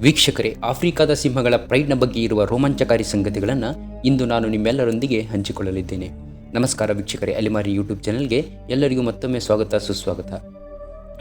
ವೀಕ್ಷಕರೇ, ಆಫ್ರಿಕಾದ ಸಿಂಹಗಳ ಪ್ರೈಡ್ನ ಬಗ್ಗೆ ಇರುವ ರೋಮಾಂಚಕಾರಿ ಸಂಗತಿಗಳನ್ನು ಇಂದು ನಾನು ನಿಮ್ಮೆಲ್ಲರೊಂದಿಗೆ ಹಂಚಿಕೊಳ್ಳಲಿದ್ದೇನೆ. ನಮಸ್ಕಾರ ವೀಕ್ಷಕರೇ, ಅಲಿಮಾರಿ ಯೂಟ್ಯೂಬ್ ಚಾನಲ್ಗೆ ಎಲ್ಲರಿಗೂ ಮತ್ತೊಮ್ಮೆ ಸ್ವಾಗತ, ಸುಸ್ವಾಗತ.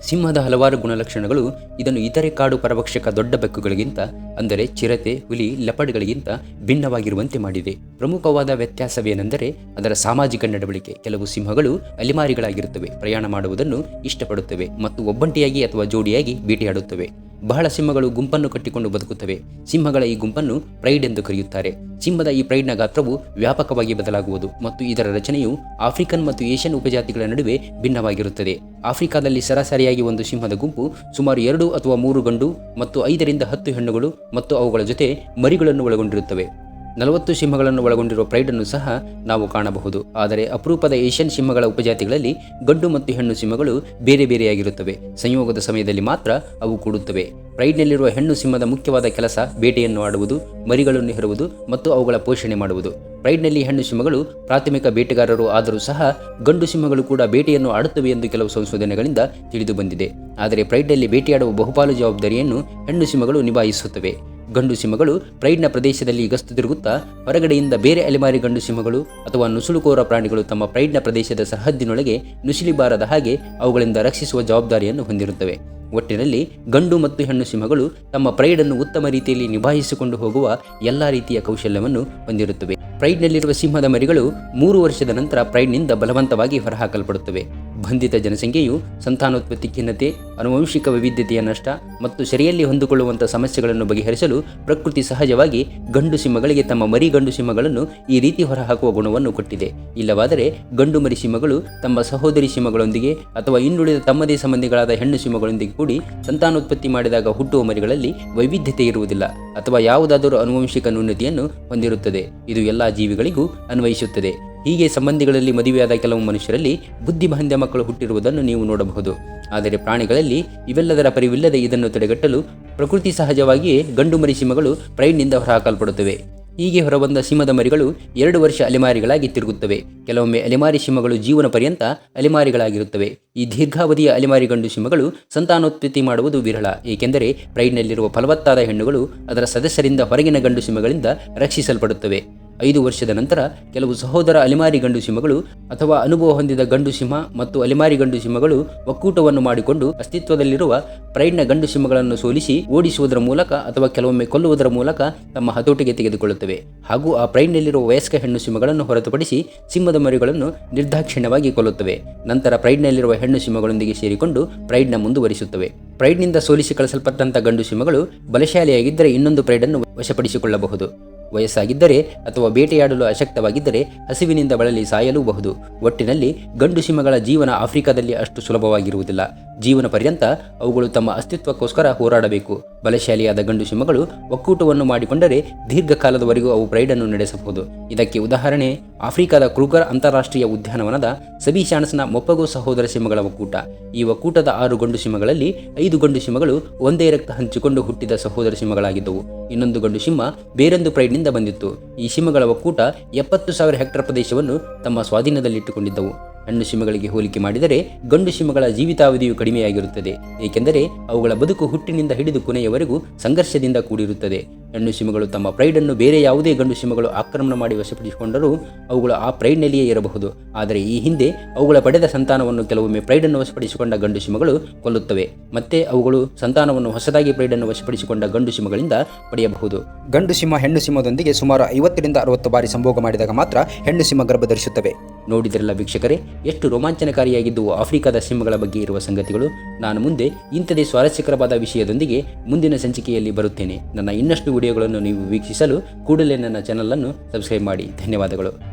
ಸಿಂಹದ ಹಲವಾರು ಗುಣಲಕ್ಷಣಗಳು ಇದನ್ನು ಇತರೆ ಕಾಡು ಪರಭಕ್ಷಕ ದೊಡ್ಡ ಬೆಕ್ಕುಗಳಿಗಿಂತ, ಅಂದರೆ ಚಿರತೆ, ಹುಲಿ ಲಪಡ್ಗಳಿಗಿಂತ ಭಿನ್ನವಾಗಿರುವಂತೆ ಮಾಡಿದೆ. ಪ್ರಮುಖವಾದ ವ್ಯತ್ಯಾಸವೇನೆಂದರೆ ಅದರ ಸಾಮಾಜಿಕ ನಡವಳಿಕೆ. ಕೆಲವು ಸಿಂಹಗಳು ಅಲಿಮಾರಿಗಳಾಗಿರುತ್ತವೆ, ಪ್ರಯಾಣ ಮಾಡುವುದನ್ನು ಇಷ್ಟಪಡುತ್ತವೆ ಮತ್ತು ಒಬ್ಬಂಟಿಯಾಗಿ ಅಥವಾ ಜೋಡಿಯಾಗಿ ಬೇಟೆಯಾಡುತ್ತವೆ ಬಹಳ ಸಿಂಹಗಳು ಗುಂಪನ್ನು ಕಟ್ಟಿಕೊಂಡು ಬದುಕುತ್ತವೆ. ಸಿಂಹಗಳ ಈ ಗುಂಪನ್ನು ಪ್ರೈಡ್ ಎಂದು ಕರೆಯುತ್ತಾರೆ. ಸಿಂಹದ ಈ ಪ್ರೈಡ್ನ ಗಾತ್ರವು ವ್ಯಾಪಕವಾಗಿ ಬದಲಾಗುವುದು ಮತ್ತು ಇದರ ರಚನೆಯು ಆಫ್ರಿಕನ್ ಮತ್ತು ಏಷ್ಯನ್ ಉಪಜಾತಿಗಳ ನಡುವೆ ಭಿನ್ನವಾಗಿರುತ್ತದೆ. ಆಫ್ರಿಕಾದಲ್ಲಿ ಸರಾಸರಿಯಾಗಿ ಒಂದು ಸಿಂಹದ ಗುಂಪು ಸುಮಾರು ಎರಡು ಅಥವಾ ಮೂರು ಗಂಡು ಮತ್ತು ಐದರಿಂದ ಹತ್ತು ಹೆಣ್ಣುಗಳು ಮತ್ತು ಅವುಗಳ ಜೊತೆ ಮರಿಗಳನ್ನು ಒಳಗೊಂಡಿರುತ್ತವೆ. ನಲವತ್ತು ಸಿಂಹಗಳನ್ನು ಒಳಗೊಂಡಿರುವ ಪ್ರೈಡನ್ನು ಸಹ ನಾವು ಕಾಣಬಹುದು. ಆದರೆ ಅಪರೂಪದ ಏಷ್ಯನ್ ಸಿಂಹಗಳ ಉಪಜಾತಿಗಳಲ್ಲಿ ಗಂಡು ಮತ್ತು ಹೆಣ್ಣು ಸಿಂಹಗಳು ಬೇರೆ ಬೇರೆಯಾಗಿರುತ್ತವೆ. ಸಂಯೋಗದ ಸಮಯದಲ್ಲಿ ಮಾತ್ರ ಅವು ಕೂಡುತ್ತವೆ. ಪ್ರೈಡ್ನಲ್ಲಿರುವ ಹೆಣ್ಣು ಸಿಂಹದ ಮುಖ್ಯವಾದ ಕೆಲಸ ಬೇಟೆಯನ್ನು ಆಡುವುದು, ಮರಿಗಳನ್ನು ಹೆರುವುದು ಮತ್ತು ಅವುಗಳ ಪೋಷಣೆ ಮಾಡುವುದು. ಪ್ರೈಡ್ನಲ್ಲಿ ಹೆಣ್ಣು ಸಿಂಹಗಳು ಪ್ರಾಥಮಿಕ ಬೇಟೆಗಾರರು ಆದರೂ ಸಹ ಗಂಡು ಸಿಂಹಗಳು ಕೂಡ ಬೇಟೆಯನ್ನು ಆಡುತ್ತವೆ ಎಂದು ಕೆಲವು ಸಂಶೋಧನೆಗಳಿಂದ ತಿಳಿದು ಬಂದಿದೆ ಆದರೆ ಪ್ರೈಡ್ನಲ್ಲಿ ಬೇಟೆಯಾಡುವ ಬಹುಪಾಲು ಜವಾಬ್ದಾರಿಯನ್ನು ಹೆಣ್ಣು ಸಿಂಹಗಳು ನಿಭಾಯಿಸುತ್ತವೆ. ಗಂಡು ಸಿಂಹಗಳು ಪ್ರೈಡ್ನ ಪ್ರದೇಶದಲ್ಲಿ ಗಸ್ತು ತಿರುಗುತ್ತಾ ಹೊರಗಡೆಯಿಂದ ಬೇರೆ ಅಲೆಮಾರಿ ಗಂಡು ಸಿಂಹಗಳು ಅಥವಾ ನುಸುಳುಕೋರ ಪ್ರಾಣಿಗಳು ತಮ್ಮ ಪ್ರೈಡ್ನ ಪ್ರದೇಶದ ಸರಹದ್ದಿನೊಳಗೆ ನುಸುಳಿಬಾರದ ಹಾಗೆ ಅವುಗಳಿಂದ ರಕ್ಷಿಸುವ ಜವಾಬ್ದಾರಿಯನ್ನು ಹೊಂದಿರುತ್ತವೆ. ಒಟ್ಟಿನಲ್ಲಿ ಗಂಡು ಮತ್ತು ಹೆಣ್ಣು ಸಿಂಹಗಳು ತಮ್ಮ ಪ್ರೈಡನ್ನು ಉತ್ತಮ ರೀತಿಯಲ್ಲಿ ನಿಭಾಯಿಸಿಕೊಂಡು ಹೋಗುವ ಎಲ್ಲ ರೀತಿಯ ಕೌಶಲ್ಯವನ್ನು ಹೊಂದಿರುತ್ತವೆ. ಪ್ರೈಡ್ನಲ್ಲಿರುವ ಸಿಂಹದ ಮರಿಗಳು ಮೂರು ವರ್ಷದ ನಂತರ ಪ್ರೈಡ್ನಿಂದ ಬಲವಂತವಾಗಿ ಹೊರಹಾಕಲ್ಪಡುತ್ತವೆ. ಬಂಧಿತ ಜನಸಂಖ್ಯೆಯು ಸಂತಾನೋತ್ಪತ್ತಿ ಖಿನ್ನತೆ, ಅನುವಂಶಿಕ ವೈವಿಧ್ಯತೆಯ ನಷ್ಟ ಮತ್ತು ಸೆರೆಯಲ್ಲಿ ಹೊಂದಿಕೊಳ್ಳುವಂಥ ಸಮಸ್ಯೆಗಳನ್ನು ಬಗೆಹರಿಸಲು ಪ್ರಕೃತಿ ಸಹಜವಾಗಿ ಗಂಡು ಸಿಂಹಗಳಿಗೆ ತಮ್ಮ ಮರಿ ಗಂಡು ಸಿಂಹಗಳನ್ನು ಈ ರೀತಿ ಹೊರಹಾಕುವ ಗುಣವನ್ನು ಕೊಟ್ಟಿದೆ. ಇಲ್ಲವಾದರೆ ಗಂಡು ಮರಿ ಸಿಂಹಗಳು ತಮ್ಮ ಸಹೋದರಿ ಸಿಂಹಗಳೊಂದಿಗೆ ಅಥವಾ ಇನ್ನುಳಿದ ತಮ್ಮದೇ ಸಂಬಂಧಿಗಳಾದ ಹೆಣ್ಣು ಸಿಂಹಗಳೊಂದಿಗೆ ಕೂಡಿ ಸಂತಾನೋತ್ಪತ್ತಿ ಮಾಡಿದಾಗ ಹುಟ್ಟುವ ಮರಿಗಳಲ್ಲಿ ವೈವಿಧ್ಯತೆ ಇರುವುದಿಲ್ಲ ಅಥವಾ ಯಾವುದಾದರೂ ಅನುವಂಶಿಕ ನ್ಯೂನತೆಯನ್ನು ಹೊಂದಿರುತ್ತದೆ. ಇದು ಎಲ್ಲ ಜೀವಿಗಳಿಗೂ ಅನ್ವಯಿಸುತ್ತದೆ. ಹೀಗೆ ಸಂಬಂಧಿಗಳಲ್ಲಿ ಮದುವೆಯಾದ ಕೆಲವು ಮನುಷ್ಯರಲ್ಲಿ ಬುದ್ಧಿಮಹಂದ್ಯ ಮಕ್ಕಳು ಹುಟ್ಟಿರುವುದನ್ನು ನೀವು ನೋಡಬಹುದು. ಆದರೆ ಪ್ರಾಣಿಗಳಲ್ಲಿ ಇವೆಲ್ಲದರ ಪರಿವಿಲ್ಲದೆ ಇದನ್ನು ತಡೆಗಟ್ಟಲು ಪ್ರಕೃತಿ ಸಹಜವಾಗಿಯೇ ಗಂಡು ಮರಿ ಸಿಂಹಗಳು ಹೊರಹಾಕಲ್ಪಡುತ್ತವೆ. ಹೀಗೆ ಹೊರಬಂದ ಸಿಂಹದ ಮರಿಗಳು ಎರಡು ವರ್ಷ ಅಲೆಮಾರಿಗಳಾಗಿ ತಿರುಗುತ್ತವೆ. ಕೆಲವೊಮ್ಮೆ ಅಲೆಮಾರಿ ಸಿಂಹಗಳು ಜೀವನ ಪರ್ಯಂತ ಅಲೆಮಾರಿಗಳಾಗಿರುತ್ತವೆ. ಈ ದೀರ್ಘಾವಧಿಯ ಅಲೆಮಾರಿ ಗಂಡು ಸಿಂಹಗಳು ಸಂತಾನೋತ್ಪತ್ತಿ ಮಾಡುವುದು ವಿರಳ. ಏಕೆಂದರೆ ಪ್ರೈಡ್ನಲ್ಲಿರುವ ಫಲವತ್ತಾದ ಹೆಣ್ಣುಗಳು ಅದರ ಸದಸ್ಯರಿಂದ ಹೊರಗಿನ ಗಂಡು ಸಿಂಹಗಳಿಂದ ರಕ್ಷಿಸಲ್ಪಡುತ್ತವೆ. ಐದು ವರ್ಷದ ನಂತರ ಕೆಲವು ಸಹೋದರ ಅಲೆಮಾರಿ ಗಂಡು ಸಿಂಹಗಳು ಅಥವಾ ಅನುಭವ ಹೊಂದಿದ ಗಂಡು ಸಿಂಹ ಮತ್ತು ಅಲೆಮಾರಿ ಗಂಡು ಸಿಂಹಗಳು ಒಕ್ಕೂಟವನ್ನು ಮಾಡಿಕೊಂಡು ಅಸ್ತಿತ್ವದಲ್ಲಿರುವ ಪ್ರೈಡ್ನ ಗಂಡು ಸಿಂಹಗಳನ್ನು ಸೋಲಿಸಿ ಓಡಿಸುವುದರ ಮೂಲಕ ಅಥವಾ ಕೆಲವೊಮ್ಮೆ ಕೊಲ್ಲುವುದರ ಮೂಲಕ ತಮ್ಮ ಹತೋಟಿಗೆ ತೆಗೆದುಕೊಳ್ಳುತ್ತವೆ. ಹಾಗೂ ಆ ಪ್ರೈಡ್ನಲ್ಲಿರುವ ವಯಸ್ಕ ಹೆಣ್ಣು ಸಿಂಹಗಳನ್ನು ಹೊರತುಪಡಿಸಿ ಸಿಂಹದ ಮರಿಗಳನ್ನು ನಿರ್ದಾಕ್ಷಿಣ್ಯವಾಗಿ ಕೊಲ್ಲುತ್ತವೆ. ನಂತರ ಪ್ರೈಡ್ನಲ್ಲಿರುವ ಹೆಣ್ಣು ಸಿಂಹಗಳೊಂದಿಗೆ ಸೇರಿಕೊಂಡು ಪ್ರೈಡ್ನ ಮುಂದುವರಿಸುತ್ತವೆ. ಪ್ರೈಡ್ನಿಂದ ಸೋಲಿಸಿ ಕಳಿಸಲ್ಪಟ್ಟಂಥ ಗಂಡು ಸಿಂಹಗಳು ಬಲಶಾಲಿಯಾಗಿದ್ದರೆ ಇನ್ನೊಂದು ಪ್ರೈಡನ್ನು ವಶಪಡಿಸಿಕೊಳ್ಳಬಹುದು. ವಯಸ್ಸಾಗಿದ್ದರೆ ಅಥವಾ ಬೇಟೆಯಾಡಲು ಅಶಕ್ತವಾಗಿದ್ದರೆ ಹಸಿವಿನಿಂದ ಬಳಲಿ ಸಾಯಲೂಬಹುದು. ಒಟ್ಟಿನಲ್ಲಿ ಗಂಡು ಸಿಂಹಗಳ ಜೀವನ ಆಫ್ರಿಕಾದಲ್ಲಿ ಅಷ್ಟು ಸುಲಭವಾಗಿರುವುದಿಲ್ಲ. ಜೀವನ ಪರ್ಯಂತ ಅವುಗಳು ತಮ್ಮ ಅಸ್ತಿತ್ವಕ್ಕೋಸ್ಕರ ಹೋರಾಡಬೇಕು. ಬಲಶಾಲಿಯಾದ ಗಂಡು ಸಿಂಹಗಳು ಒಕ್ಕೂಟವನ್ನು ಮಾಡಿಕೊಂಡರೆ ದೀರ್ಘಕಾಲದವರೆಗೂ ಅವು ಪ್ರೈಡನ್ನು ನಡೆಸಬಹುದು. ಇದಕ್ಕೆ ಉದಾಹರಣೆ, ಆಫ್ರಿಕಾದ ಕ್ರೂಗರ್ ಅಂತಾರಾಷ್ಟ್ರೀಯ ಉದ್ಯಾನವನದ ಸಬಿ ಚಾನ್ಸ್ನ ಮೊಪ್ಪಗೋ ಸಹೋದರ ಸಿಂಹಗಳ ಒಕ್ಕೂಟ. ಈ ಒಕ್ಕೂಟದ ಆರು ಗಂಡು ಸಿಂಹಗಳಲ್ಲಿ ಐದು ಗಂಡು ಸಿಂಹಗಳು ಒಂದೇ ರಕ್ತ ಹಂಚಿಕೊಂಡು ಹುಟ್ಟಿದ ಸಹೋದರ ಸಿಂಹಗಳಾಗಿದ್ದವು. ಇನ್ನೊಂದು ಗಂಡು ಸಿಂಹ ಬೇರೊಂದು ಪ್ರೈಡ್ನಿಂದ ಬಂದಿತ್ತು. ಈ ಸಿಂಹಗಳ ಒಕ್ಕೂಟ ಎಪ್ಪತ್ತು ಸಾವಿರ ಹೆಕ್ಟರ್ ಪ್ರದೇಶವನ್ನು ತಮ್ಮ ಸ್ವಾಧೀನದಲ್ಲಿಟ್ಟುಕೊಂಡಿದ್ದವು. ಹೆಣ್ಣು ಸಿಂಹಗಳಿಗೆ ಹೋಲಿಕೆ ಮಾಡಿದರೆ ಗಂಡು ಸಿಂಹಗಳ ಜೀವಿತಾವಧಿಯು ಕಡಿಮೆಯಾಗಿರುತ್ತದೆ, ಏಕೆಂದರೆ ಅವುಗಳ ಬದುಕು ಹುಟ್ಟಿನಿಂದ ಹಿಡಿದು ಕೊನೆಯವರೆಗೂ ಸಂಘರ್ಷದಿಂದ ಕೂಡಿರುತ್ತದೆ. ಹೆಣ್ಣು ಸಿಂಹಗಳು ತಮ್ಮ ಪ್ರೈಡನ್ನು ಬೇರೆ ಯಾವುದೇ ಗಂಡು ಸಿಂಹಗಳು ಆಕ್ರಮಣ ಮಾಡಿ ವಶಪಡಿಸಿಕೊಂಡರೂ ಅವುಗಳು ಆ ಪ್ರೈಡ್ನಲ್ಲಿಯೇ ಇರಬಹುದು. ಆದರೆ ಈ ಹಿಂದೆ ಅವುಗಳ ಪಡೆದ ಸಂತಾನವನ್ನು ಕೆಲವೊಮ್ಮೆ ಪ್ರೈಡನ್ನು ವಶಪಡಿಸಿಕೊಂಡ ಗಂಡು ಸಿಂಹಗಳು ಕೊಲ್ಲುತ್ತವೆ. ಮತ್ತೆ ಅವುಗಳು ಸಂತಾನವನ್ನು ಹೊಸದಾಗಿ ಪ್ರೈಡನ್ನು ವಶಪಡಿಸಿಕೊಂಡ ಗಂಡು ಸಿಂಹಗಳಿಂದ ಪಡೆಯಬಹುದು. ಗಂಡು ಸಿಂಹ, ಹೆಣ್ಣು ಸಿಂಹದೊಂದಿಗೆ ಸುಮಾರು ಐವತ್ತರಿಂದ ಅರವತ್ತು ಬಾರಿ ಸಂಭೋಗ ಮಾಡಿದಾಗ ಮಾತ್ರ ಹೆಣ್ಣು ಸಿಂಹ ಗರ್ಭ ಧರಿಸುತ್ತವೆ. ನೋಡಿದ್ರಲ್ಲ ವೀಕ್ಷಕರೇ, ಎಷ್ಟು ರೋಮಾಂಚನಕಾರಿಯಾಗಿದ್ದು ಆಫ್ರಿಕಾದ ಸಿಂಹಗಳ ಬಗ್ಗೆ ಇರುವ ಸಂಗತಿಗಳು. ನಾನು ಮುಂದೆ ಇಂಥದೇ ಸ್ವಾರಸ್ಯಕರವಾದ ವಿಷಯದೊಂದಿಗೆ ಮುಂದಿನ ಸಂಚಿಕೆಯಲ್ಲಿ ಬರುತ್ತೇನೆ. ನನ್ನ ಇನ್ನಷ್ಟು ವಿಡಿಯೋಗಳನ್ನು ನೀವು ವೀಕ್ಷಿಸಲು ಕೂಡಲೇ ನನ್ನ ಚಾನಲನ್ನು ಸಬ್ಸ್ಕ್ರೈಬ್ ಮಾಡಿ. ಧನ್ಯವಾದಗಳು.